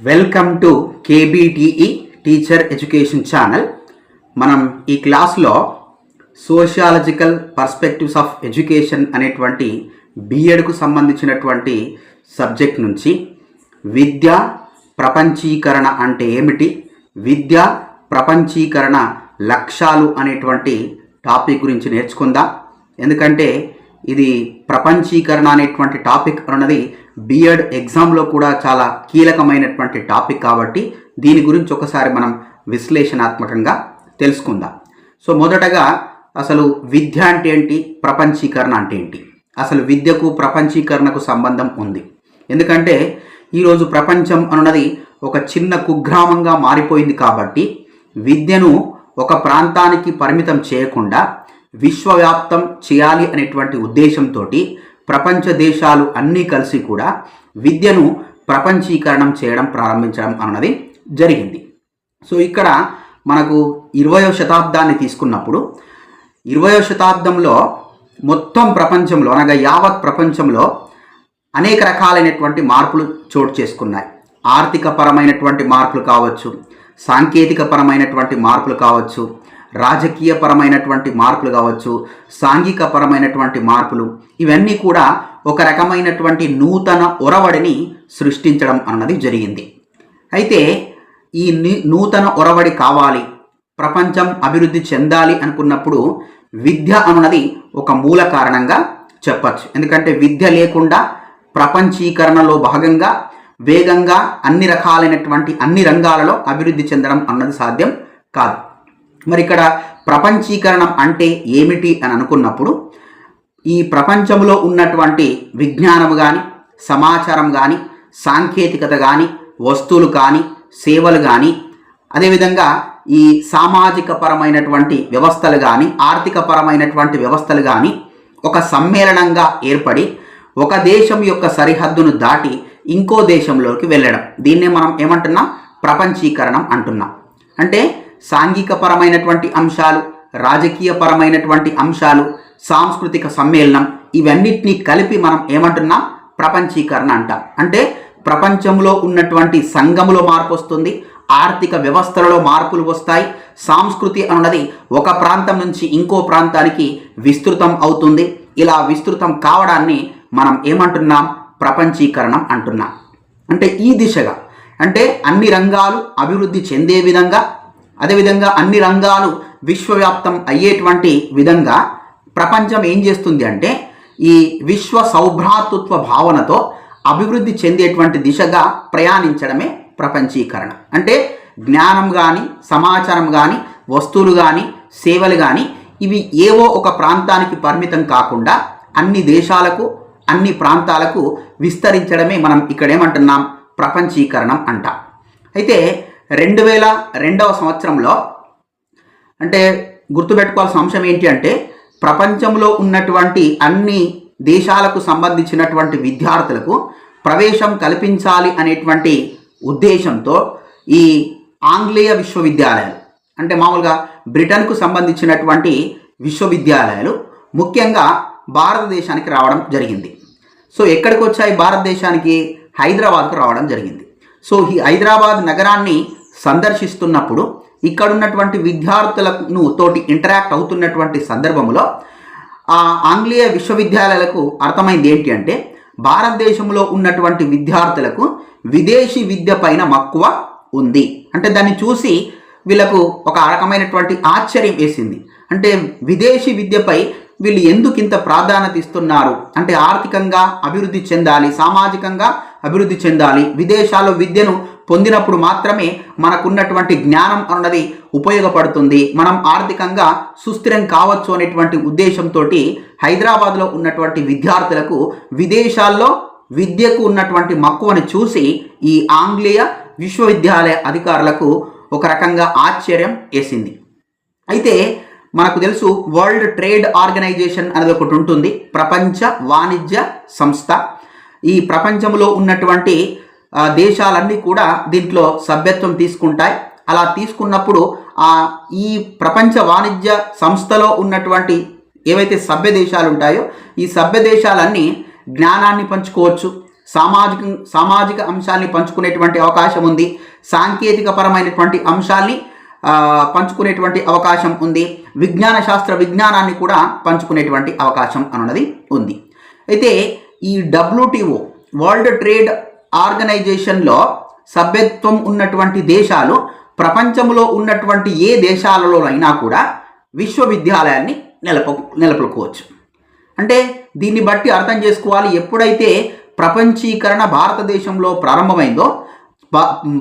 Welcome to KBTE teacher education channel మనం ఈ క్లాస్లో సోషియాలజికల్ పర్స్పెక్టివ్స్ ఆఫ్ ఎడ్యుకేషన్ అనేటువంటి బీఎడ్కు సంబంధించినటువంటి సబ్జెక్ట్ నుంచి విద్య ప్రపంచీకరణ అంటే ఏమిటి? విద్య ప్రపంచీకరణ లక్ష్యాలు అనేటువంటి టాపిక్ గురించి నేర్చుకుందాం. ఎందుకంటే ఇది ప్రపంచీకరణ అనేటువంటి టాపిక్ అన్నది బిఎడ్ ఎగ్జామ్లో కూడా చాలా కీలకమైనటువంటి టాపిక్ కాబట్టి దీని గురించి ఒకసారి మనం విశ్లేషణాత్మకంగా తెలుసుకుందాం. సో మొదటగా అసలు విద్య అంటే ఏంటి? ప్రపంచీకరణ అంటే ఏంటి? అసలు విద్యకు ప్రపంచీకరణకు సంబంధం ఉంది. ఎందుకంటే ఈరోజు ప్రపంచం అన్నది ఒక చిన్న కుగ్రామంగా మారిపోయింది కాబట్టి విద్యను ఒక ప్రాంతానికి పరిమితం చేయకుండా విశ్వవ్యాప్తం చేయాలి అనేటువంటి ఉద్దేశంతో ప్రపంచ దేశాలు అన్నీ కలిసి కూడా విద్యను ప్రపంచీకరణం చేయడం ప్రారంభించడం అన్నది జరిగింది. సో ఇక్కడ మనకు ఇరవయో శతాబ్దాన్ని తీసుకున్నప్పుడు ఇరవయో శతాబ్దంలో మొత్తం ప్రపంచంలో అనగా యావత్ ప్రపంచంలో అనేక రకాలైనటువంటి మార్పులు చోటు చేసుకున్నాయి. ఆర్థిక పరమైనటువంటి మార్పులు కావచ్చు సాంకేతిక పరమైనటువంటి మార్పులు కావచ్చు రాజకీయపరమైనటువంటి మార్పులు కావచ్చు సాంఘికపరమైనటువంటి మార్పులు ఇవన్నీ కూడా ఒక రకమైనటువంటి నూతన ఒరవడిని సృష్టించడం అన్నది జరిగింది. అయితే ఈ నూతన ఒరవడి కావాలి ప్రపంచం అభివృద్ధి చెందాలి అనుకున్నప్పుడు విద్య అన్నది ఒక మూల కారణంగా చెప్పచ్చు. ఎందుకంటే విద్య లేకుండా ప్రపంచీకరణలో భాగంగా వేగంగా అన్ని రకాలైనటువంటి అన్ని రంగాలలో అభివృద్ధి చెందడం అన్నది సాధ్యం కాదు. మరి ఇక్కడ ప్రపంచీకరణం అంటే ఏమిటి అని అనుకున్నప్పుడు ఈ ప్రపంచంలో ఉన్నటువంటి విజ్ఞానం కానీ సమాచారం కానీ సాంకేతికత కానీ వస్తువులు కానీ సేవలు కానీ అదేవిధంగా ఈ సామాజిక పరమైనటువంటి వ్యవస్థలు కానీ ఆర్థిక పరమైనటువంటి వ్యవస్థలు కానీ ఒక సమ్మేళనంగా ఏర్పడి ఒక దేశం యొక్క సరిహద్దును దాటి ఇంకో దేశంలోకి వెళ్ళడం. దీన్నే మనం ఏమంటున్నాం? ప్రపంచీకరణం అంటున్నాం. అంటే సాంఘిక పరమైనటువంటి అంశాలు రాజకీయ పరమైనటువంటి అంశాలు సాంస్కృతిక సమ్మేళనం ఇవన్నిటినీ కలిపి మనం ఏమంటున్నాం? ప్రపంచీకరణ అంటాం. అంటే ప్రపంచంలో ఉన్నటువంటి సంఘములో మార్పు వస్తుంది ఆర్థిక వ్యవస్థలలో మార్పులు వస్తాయి సాంస్కృతి అన్నది ఒక ప్రాంతం నుంచి ఇంకో ప్రాంతానికి విస్తృతం అవుతుంది. ఇలా విస్తృతం కావడాన్ని మనం ఏమంటున్నాం? ప్రపంచీకరణం అంటున్నాం. అంటే ఈ దిశగా అంటే అన్ని రంగాలు అభివృద్ధి చెందే విధంగా అదేవిధంగా అన్ని రంగాలు విశ్వవ్యాప్తం అయ్యేటువంటి విధంగా ప్రపంచం ఏం చేస్తుంది అంటే ఈ విశ్వ సౌభ్రాతృత్వ భావనతో అభివృద్ధి చెందేటువంటి దిశగా ప్రయాణించడమే ప్రపంచీకరణ. అంటే జ్ఞానం కానీ సమాచారం కానీ వస్తువులు కానీ సేవలు కానీ ఇవి ఏవో ఒక ప్రాంతానికి పరిమితం కాకుండా అన్ని దేశాలకు అన్ని ప్రాంతాలకు విస్తరించడమే మనం ఇక్కడేమంటున్నాం? ప్రపంచీకరణం అంట. అయితే రెండు వేల రెండవ సంవత్సరంలో అంటే గుర్తుపెట్టుకోవాల్సిన అంశం ఏంటి అంటే ప్రపంచంలో ఉన్నటువంటి అన్ని దేశాలకు సంబంధించినటువంటి విద్యార్థులకు ప్రవేశం కల్పించాలి అనేటువంటి ఉద్దేశంతో ఈ ఆంగ్లేయ విశ్వవిద్యాలయాలు అంటే మామూలుగా బ్రిటన్కు సంబంధించినటువంటి విశ్వవిద్యాలయాలు ముఖ్యంగా భారతదేశానికి రావడం జరిగింది. సో ఎక్కడికి వచ్చాయి భారతదేశానికి? హైదరాబాద్కు రావడం జరిగింది. సో ఈ హైదరాబాద్ నగరాన్ని సందర్శిస్తున్నప్పుడు ఇక్కడ ఉన్నటువంటి విద్యార్థులను తోటి ఇంటరాక్ట్ అవుతున్నటువంటి సందర్భంలో ఆ ఆంగ్లేయ విశ్వవిద్యాలయాలకు అర్థమైంది ఏంటి అంటే భారతదేశంలో ఉన్నటువంటి విద్యార్థులకు విదేశీ విద్య పైన మక్కువ ఉంది. అంటే దాన్ని చూసి వీళ్ళకు ఒక రకమైనటువంటి ఆశ్చర్యం వేసింది. అంటే విదేశీ విద్యపై వీళ్ళు ఎందుకు ఇంత ప్రాధాన్యత ఇస్తున్నారు? అంటే ఆర్థికంగా అభివృద్ధి చెందాలి సామాజికంగా అభివృద్ధి చెందాలి. విదేశాల్లో విద్యను పొందినప్పుడు మాత్రమే మనకున్నటువంటి జ్ఞానం అన్నది ఉపయోగపడుతుంది. మనం ఆర్థికంగా సుస్థిరం కావచ్చు అనేటువంటి ఉద్దేశంతో హైదరాబాద్లో ఉన్నటువంటి విద్యార్థులకు విదేశాల్లో విద్యకు ఉన్నటువంటి మక్కువని చూసి ఈ ఆంగ్లేయ విశ్వవిద్యాలయ అధికారులకు ఒక రకంగా ఆశ్చర్యం వేసింది. అయితే మనకు తెలుసు వరల్డ్ ట్రేడ్ ఆర్గనైజేషన్ అనేది ఒకటి ఉంటుంది. ప్రపంచ వాణిజ్య సంస్థ. ఈ ప్రపంచంలో ఉన్నటువంటి దేశాలన్నీ కూడా దీంట్లో సభ్యత్వం తీసుకుంటాయి. అలా తీసుకున్నప్పుడు ఆ ఈ ప్రపంచ వాణిజ్య సంస్థలో ఉన్నటువంటి ఏవైతే సభ్య దేశాలు ఉంటాయో ఈ సభ్య దేశాలన్నీ జ్ఞానాన్ని పంచుకోవచ్చు. సామాజిక సామాజిక అంశాల్ని పంచుకునేటువంటి అవకాశం ఉంది. సాంకేతిక పరమైనటువంటి అంశాల్ని పంచుకునేటువంటి అవకాశం ఉంది. విజ్ఞాన శాస్త్ర విజ్ఞానాన్ని కూడా పంచుకునేటువంటి అవకాశం అన్నది ఉంది. అయితే ఈ డబ్ల్యూటిఓ వరల్డ్ ట్రేడ్ ఆర్గనైజేషన్లో సభ్యత్వం ఉన్నటువంటి దేశాలు ప్రపంచంలో ఉన్నటువంటి ఏ దేశాలలోనైనా కూడా విశ్వవిద్యాలయాన్ని నెలప నెలకొల్పుకోవచ్చు అంటే దీన్ని బట్టి అర్థం చేసుకోవాలి ఎప్పుడైతే ప్రపంచీకరణ భారతదేశంలో ప్రారంభమైందో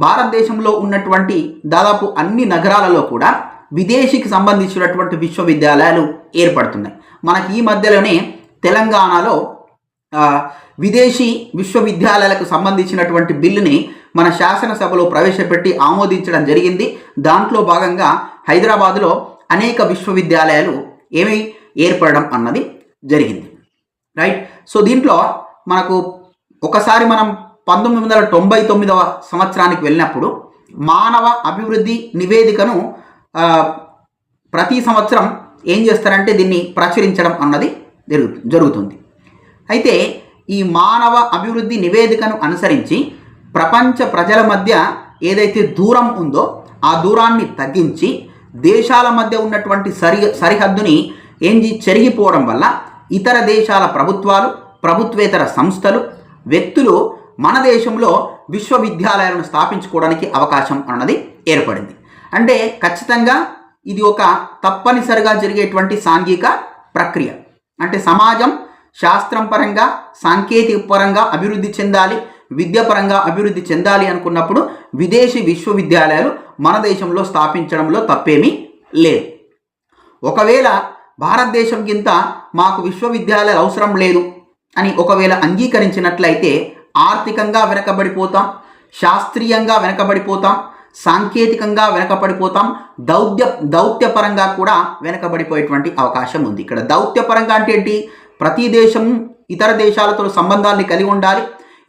భారతదేశంలో ఉన్నటువంటి దాదాపు అన్ని నగరాలలో కూడా విదేశీకి సంబంధించినటువంటి విశ్వవిద్యాలయాలు ఏర్పడుతున్నాయి. మనకి ఈ మధ్యలోనే తెలంగాణలో విదేశీ విశ్వవిద్యాలయాలకు సంబంధించినటువంటి బిల్లుని మన శాసనసభలో ప్రవేశపెట్టి ఆమోదించడం జరిగింది. దాంట్లో భాగంగా హైదరాబాదులో అనేక విశ్వవిద్యాలయాలు ఏమి ఏర్పడడం అన్నది జరిగింది. రైట్? సో దీంట్లో మనకు ఒకసారి మనం పంతొమ్మిది వందల తొంభై తొమ్మిదవ సంవత్సరానికి వెళ్ళినప్పుడు మానవ అభివృద్ధి నివేదికను ప్రతి సంవత్సరం ఏం చేస్తారంటే దీన్ని ప్రచురించడం అన్నది జరుగు జరుగుతుంది. అయితే ఈ మానవ అభివృద్ధి నివేదికను అనుసరించి ప్రపంచ ప్రజల మధ్య ఏదైతే దూరం ఉందో ఆ దూరాన్ని తగ్గించి దేశాల మధ్య ఉన్నటువంటి సరి సరిహద్దుని ఏంది చెరిగిపోవడం వల్ల ఇతర దేశాల ప్రభుత్వాలు ప్రభుత్వేతర సంస్థలు వ్యక్తులు మన దేశంలో విశ్వవిద్యాలయాలను స్థాపించుకోవడానికి అవకాశం అన్నది ఏర్పడింది. అంటే ఖచ్చితంగా ఇది ఒక తప్పనిసరిగా జరిగేటువంటి సాంఘిక ప్రక్రియ. అంటే సమాజం శాస్త్రం పరంగా సాంకేతిక పరంగా అభివృద్ధి చెందాలి విద్యపరంగా అభివృద్ధి చెందాలి అనుకున్నప్పుడు విదేశీ విశ్వవిద్యాలయాలు మన దేశంలో స్థాపించడంలో తప్పేమీ లేదు. ఒకవేళ భారతదేశం కింద మాకు విశ్వవిద్యాలయాలు అవసరం లేదు అని ఒకవేళ అంగీకరించినట్లయితే ఆర్థికంగా వెనకబడిపోతాం శాస్త్రీయంగా వెనకబడిపోతాం సాంకేతికంగా వెనకబడిపోతాం. దౌత్య దౌత్యపరంగా కూడా వెనకబడిపోయేటువంటి అవకాశం ఉంది. ఇక్కడ దౌత్యపరంగా అంటే ఏంటి? ప్రతి దేశం ఇతర దేశాలతో సంబంధాల్ని కలిగి ఉండాలి.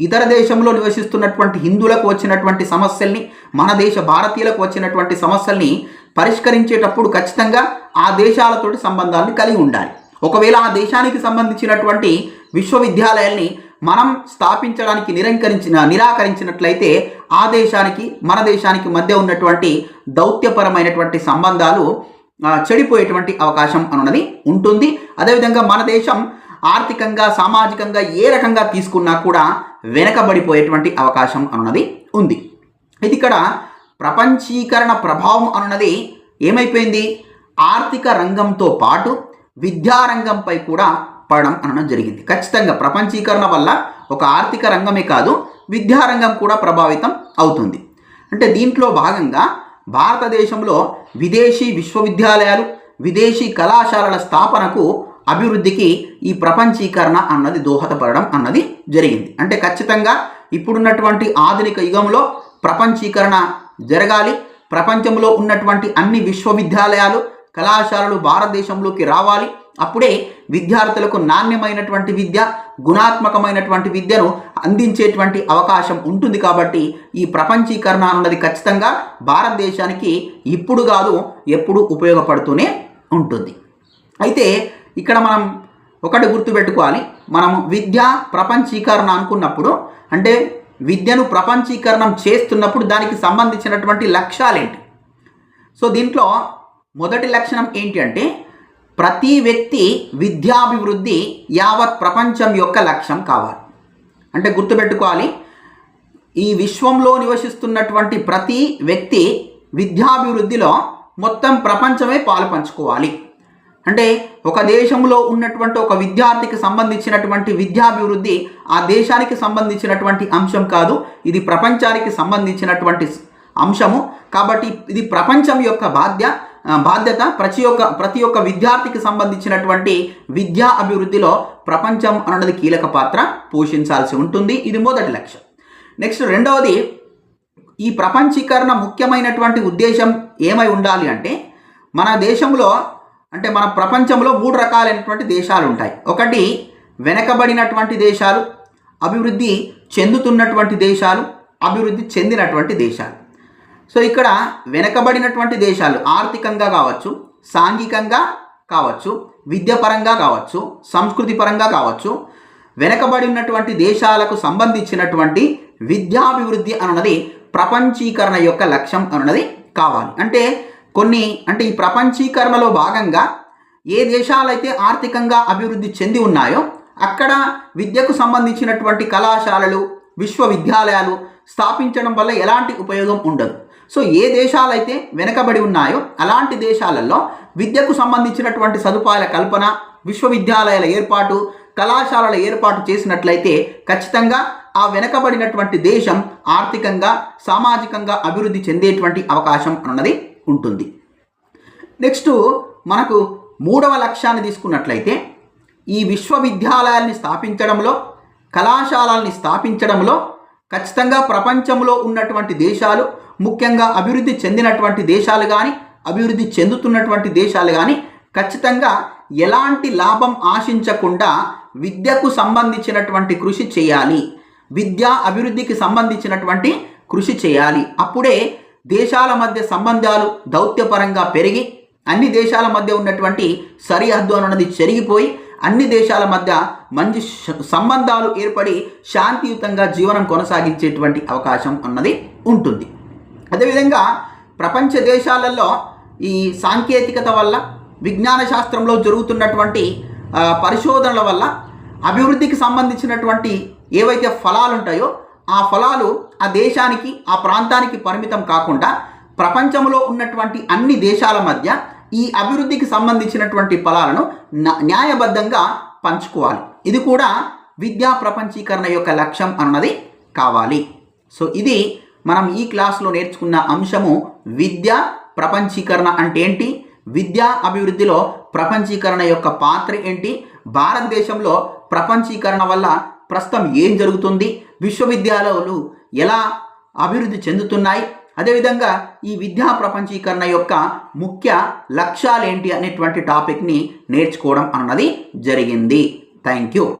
ఇతర దేశంలో నివసిస్తున్నటువంటి హిందువులకు వచ్చినటువంటి సమస్యల్ని మన దేశ భారతీయులకు వచ్చినటువంటి సమస్యల్ని పరిష్కరించేటప్పుడు ఖచ్చితంగా ఆ దేశాలతోటి సంబంధాన్ని కలిగి ఉండాలి. ఒకవేళ ఆ దేశానికి సంబంధించినటువంటి విశ్వవిద్యాలయాల్ని మనం స్థాపించడానికి నిరంకరించిన నిరాకరించినట్లయితే ఆ దేశానికి మన దేశానికి మధ్య ఉన్నటువంటి దౌత్యపరమైనటువంటి సంబంధాలు చెడిపోయేటువంటి అవకాశం అన్నది ఉంటుంది. అదేవిధంగా మన దేశం ఆర్థికంగా సామాజికంగా ఏ రకంగా తీసుకున్నా కూడా వెనకబడిపోయేటువంటి అవకాశం అన్నది ఉంది. ఇది ఇక్కడ ప్రపంచీకరణ ప్రభావం అన్నది ఏమైపోయింది? ఆర్థిక రంగంతో పాటు విద్యారంగంపై కూడా పడడం అనడం జరిగింది. ఖచ్చితంగా ప్రపంచీకరణ వల్ల ఒక ఆర్థిక రంగమే కాదు విద్యారంగం కూడా ప్రభావితం అవుతుంది. అంటే దీంట్లో భాగంగా భారతదేశంలో విదేశీ విశ్వవిద్యాలయాలు విదేశీ కళాశాలల స్థాపనకు అభివృద్ధికి ఈ ప్రపంచీకరణ అన్నది దోహదపడడం అన్నది జరిగింది. అంటే ఖచ్చితంగా ఇప్పుడున్నటువంటి ఆధునిక యుగంలో ప్రపంచీకరణ జరగాలి. ప్రపంచంలో ఉన్నటువంటి అన్ని విశ్వవిద్యాలయాలు కళాశాలలు భారతదేశంలోకి రావాలి. అప్పుడే విద్యార్థులకు నాణ్యమైనటువంటి విద్య గుణాత్మకమైనటువంటి విద్యను అందించేటువంటి అవకాశం ఉంటుంది కాబట్టి ఈ ప్రపంచీకరణ అన్నది ఖచ్చితంగా భారతదేశానికి ఇప్పుడు కాదు ఎప్పుడు ఉపయోగపడుతూనే ఉంటుంది. అయితే ఇక్కడ మనం ఒకటి గుర్తుపెట్టుకోవాలి. మనం విద్య ప్రపంచీకరణ అనుకున్నప్పుడు అంటే విద్యను ప్రపంచీకరణం చేస్తున్నప్పుడు దానికి సంబంధించినటువంటి లక్ష్యాలేంటి? సో దీంట్లో మొదటి లక్షణం ఏంటి అంటే ప్రతి వ్యక్తి విద్యాభివృద్ధి యావత్ ప్రపంచం యొక్క లక్ష్యం కావాలి. అంటే గుర్తుపెట్టుకోవాలి ఈ విశ్వంలో నివసిస్తున్నటువంటి ప్రతి వ్యక్తి విద్యాభివృద్ధిలో మొత్తం ప్రపంచమే పాలు పంచుకోవాలి. అంటే ఒక దేశంలో ఉన్నటువంటి ఒక విద్యార్థికి సంబంధించినటువంటి విద్యాభివృద్ధి ఆ దేశానికి సంబంధించినటువంటి అంశం కాదు ఇది ప్రపంచానికి సంబంధించినటువంటి అంశము. కాబట్టి ఇది ప్రపంచం యొక్క బాధ్య బాధ్యత ప్రతి ఒక్క ప్రతి ఒక్క విద్యార్థికి సంబంధించినటువంటి విద్యా అభివృద్ధిలో ప్రపంచం అన్నది కీలక పాత్ర పోషించాల్సి ఉంటుంది. ఇది మొదటి లక్ష్యం. నెక్స్ట్ రెండవది ఈ ప్రపంచీకరణ ముఖ్యమైనటువంటి ఉద్దేశం ఏమై ఉండాలి అంటే మన దేశంలో అంటే మన ప్రపంచంలో మూడు రకాలైనటువంటి దేశాలు ఉంటాయి. ఒకటి వెనకబడినటువంటి దేశాలు అభివృద్ధి చెందుతున్నటువంటి దేశాలు అభివృద్ధి చెందినటువంటి దేశాలు. సో ఇక్కడ వెనకబడినటువంటి దేశాలు ఆర్థికంగా కావచ్చు సాంఘికంగా కావచ్చు విద్యపరంగా కావచ్చు సంస్కృతి పరంగా కావచ్చు వెనకబడి ఉన్నటువంటి దేశాలకు సంబంధించినటువంటి విద్యాభివృద్ధి అన్నది ప్రపంచీకరణ యొక్క లక్ష్యం అన్నది కావాలి. అంటే కొన్ని అంటే ఈ ప్రపంచీకరణలో భాగంగా ఏ దేశాలైతే ఆర్థికంగా అభివృద్ధి చెంది ఉన్నాయో అక్కడ విద్యకు సంబంధించినటువంటి కళాశాలలు విశ్వవిద్యాలయాలు స్థాపించడం వల్ల ఎలాంటి ఉపయోగం ఉండదు. సో ఏ దేశాలైతే వెనకబడి ఉన్నాయో అలాంటి దేశాలలో విద్యకు సంబంధించినటువంటి సదుపాయాల కల్పన విశ్వవిద్యాలయాల ఏర్పాటు కళాశాలల ఏర్పాటు చేసినట్లయితే ఖచ్చితంగా ఆ వెనకబడినటువంటి దేశం ఆర్థికంగా సామాజికంగా అభివృద్ధి చెందేటువంటి అవకాశం అన్నది ఉంటుంది. నెక్స్ట్ మనకు మూడవ లక్ష్యాన్ని తీసుకున్నట్లయితే ఈ విశ్వవిద్యాలయాల్ని స్థాపించడంలో కళాశాలల్ని స్థాపించడంలో ఖచ్చితంగా ప్రపంచంలో ఉన్నటువంటి దేశాలు ముఖ్యంగా అభివృద్ధి చెందినటువంటి దేశాలు కానీ అభివృద్ధి చెందుతున్నటువంటి దేశాలు కానీ ఖచ్చితంగా ఎలాంటి లాభం ఆశించకుండా విద్యకు సంబంధించినటువంటి కృషి చేయాలి. విద్యా అభివృద్ధికి సంబంధించినటువంటి కృషి చేయాలి. అప్పుడే దేశాల మధ్య సంబంధాలు దౌత్యపరంగా పెరిగి అన్ని దేశాల మధ్య ఉన్నటువంటి సరిహద్దు అన్నది చెరిగిపోయి అన్ని దేశాల మధ్య మంచి సంబంధాలు ఏర్పడి శాంతియుతంగా జీవనం కొనసాగించేటువంటి అవకాశం అన్నది ఉంటుంది. అదేవిధంగా ప్రపంచ దేశాలలో ఈ సాంకేతికత వల్ల విజ్ఞాన శాస్త్రంలో జరుగుతున్నటువంటి పరిశోధనల వల్ల అభివృద్ధికి సంబంధించినటువంటి ఏవైతే ఫలాలు ఉంటాయో ఆ ఫలాలు ఆ దేశానికి ఆ ప్రాంతానికి పరిమితం కాకుండా ప్రపంచంలో ఉన్నటువంటి అన్ని దేశాల మధ్య ఈ అభివృద్ధికి సంబంధించినటువంటి ఫలాలను న్యాయబద్ధంగా పంచుకోవాలి. ఇది కూడా విద్యా ప్రపంచీకరణ యొక్క లక్ష్యం అన్నది కావాలి. సో ఇది మనం ఈ క్లాస్లో నేర్చుకున్న అంశము విద్య ప్రపంచీకరణ అంటే ఏంటి? విద్యా అభివృద్ధిలో ప్రపంచీకరణ యొక్క పాత్ర ఏంటి? భారతదేశంలో ప్రపంచీకరణ వల్ల ప్రస్తుతం ఏం జరుగుతుంది? విశ్వవిద్యాలయాలు ఎలా అభివృద్ధి చెందుతున్నాయి? అదేవిధంగా ఈ విద్యా ప్రపంచీకరణ యొక్క ముఖ్య లక్ష్యాలేంటి అనేటువంటి టాపిక్ని నేర్చుకోవడం అన్నది జరిగింది. Thank you.